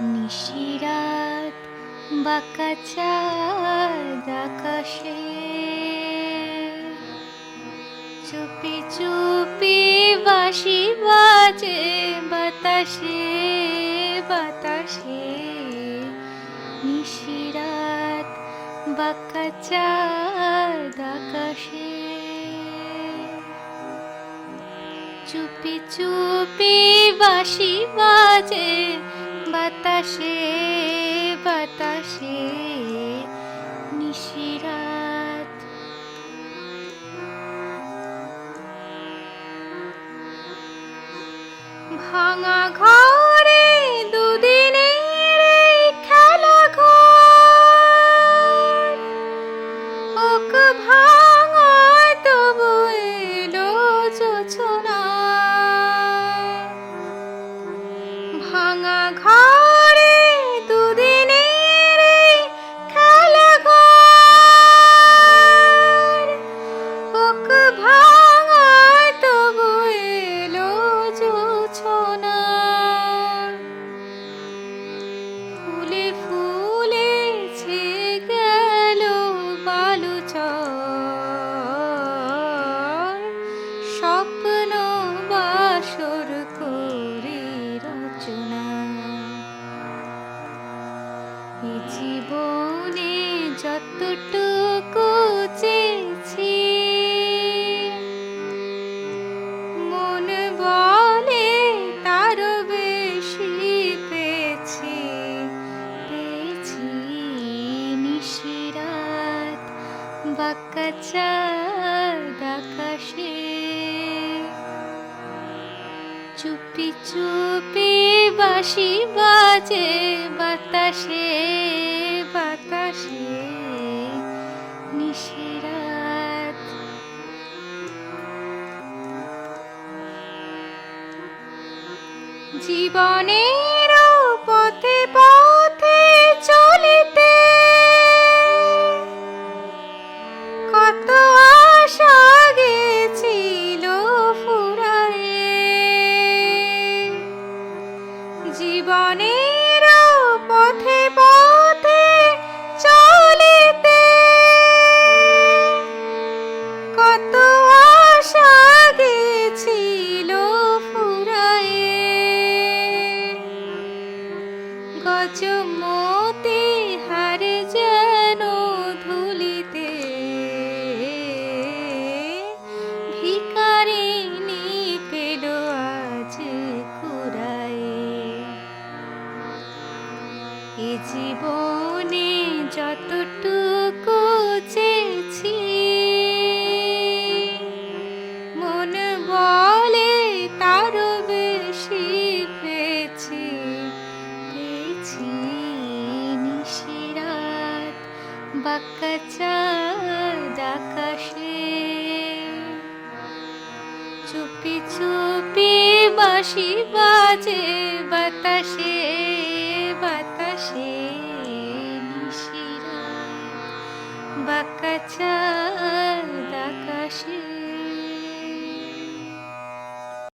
নিশিরাত বাঁকা চাঁদ আকাশে। চুপি চুপি বাঁশি বাজে বাতাসে বাতাসে। নিশিরাত বাঁকা চাঁদ আকাশে। চুপি চুপি বাঁশি বাজে বাতাসে বাতাসে নিশিরাত ভাঙা ঘরে স্বপ্ন বাসর করে জীবনে যতটুকু মন বলে তারও বেশি পেয়েছি। পেয়েছি নিশিরাত বাঁকা চাঁদ চুপি চুপি বাসি বাজে বাতাসে বাতাসে নিশিরাত। জীবনের জীবনের পথে পথে চলিতে। কত আশা গেছিল ফুরায়ে। গজমতে জীবনে যতটুকু চেয়েছি, মন বলে তারও বেশি পেয়েছি। পেয়েছি নিশিরাত, বাঁকা চাঁদ আকাশে। চুপি চুপি বাঁশি বাজে বাতাসে বাতাসে নিশিরাত বাঁকা চাঁদ আকাশে।